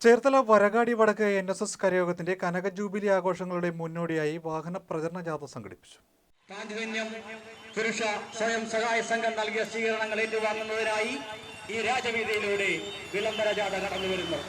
ചേർത്തല വരകാടി വടക്ക് N S S കരയോഗത്തിന്റെ കനക ജൂബിലി ആഘോഷങ്ങളുടെ മുന്നോടിയായി വാഹന പ്രചരണ ജാഥ സംഘടിപ്പിച്ചു. സ്വയം സഹായ സംഘം നൽകിയ സ്വീകരണങ്ങൾ ഏറ്റുവാങ്ങുന്നതിനായി ഈ രാജവീതിയിലൂടെ വിളംബര ജാഥ കടന്നു വരുന്നു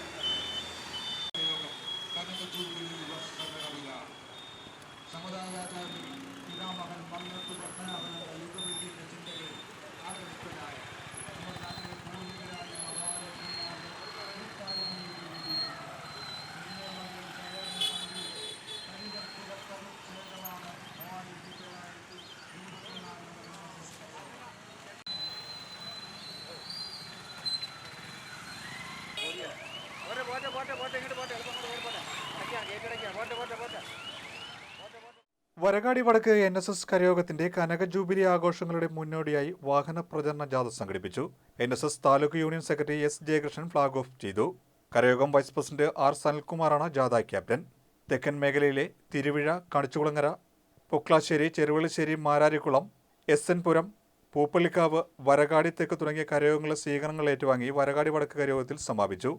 വരകാടി വടക്ക് എൻ എസ് എസ് കരയോഗത്തിന്റെ കനക ജൂബിലി ആഘോഷങ്ങളുടെ മുന്നോടിയായി വാഹന പ്രചരണ ജാഥ സംഘടിപ്പിച്ചു. N S S taluk union secretary S Jayakrishnan flag off ചെയ്തു. കരയോഗം വൈസ് പ്രസിഡന്റ് ആർ സനൽകുമാറാണ് ജാഥ ക്യാപ്റ്റൻ. തെക്കൻ മേഖലയിലെ തിരുവിഴ കണിച്ചുകുളങ്ങര പൊക്ലാശ്ശേരി ചെറുവള്ളിശ്ശേരി മാരാരിക്കുളം എസ് എൻ പുരം പൂപ്പള്ളിക്കാവ് വരകാടി തെക്ക് തുടങ്ങിയ കരയോഗങ്ങളെ സ്വീകരണങ്ങൾ ഏറ്റുവാങ്ങി വരകാടി വടക്ക് കരയോഗത്തിൽ സമാപിച്ചു.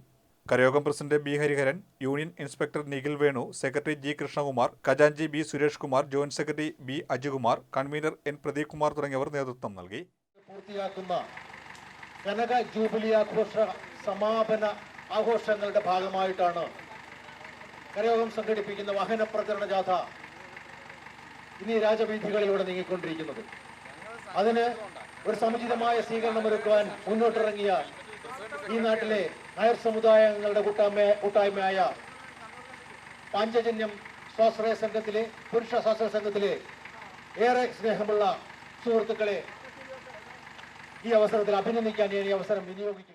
കരയോഗം president B Hariharan union inspector Nikhil Venu secretary G Krishnakumar ഖജാൻജി B Suresh Kumar joint secretary B Ajikumar convener N Pradeep Kumar തുടങ്ങിയവർ നേതൃത്വം നൽകി. പൂർത്തിയാക്കുന്ന കനക ജൂബിലി ആഘോഷ സമാപന ആഘോഷങ്ങളുടെ ഭാഗമായിട്ടാണ് കരയോഗം സംഘടിപ്പിക്കുന്ന വാഹന പ്രചരണ ജാഥ ഇനി രാജവീഥികളിലൂടെ നീങ്ങിക്കൊണ്ടിരിക്കുന്നത്. അതിന് ഒരു സമുചിതമായ സ്വീകരണം ഒരുക്കുവാൻ മുന്നോട്ടിറങ്ങിയ ഈ നാട്ടിലെ നായർ സമുദായങ്ങളുടെ കൂട്ടായ്മ കൂട്ടായ്മയായ പാഞ്ചജന്യം സ്വാശ്രയ സംഘത്തിലെ പുരുഷ സ്വാശ്രയ സംഘത്തിലെ ഏറെ സ്നേഹമുള്ള സുഹൃത്തുക്കളെ ഈ അവസരത്തിൽ അഭിനന്ദിക്കാൻ ഞാൻ ഈ അവസരം വിനിയോഗിക്കുന്നു.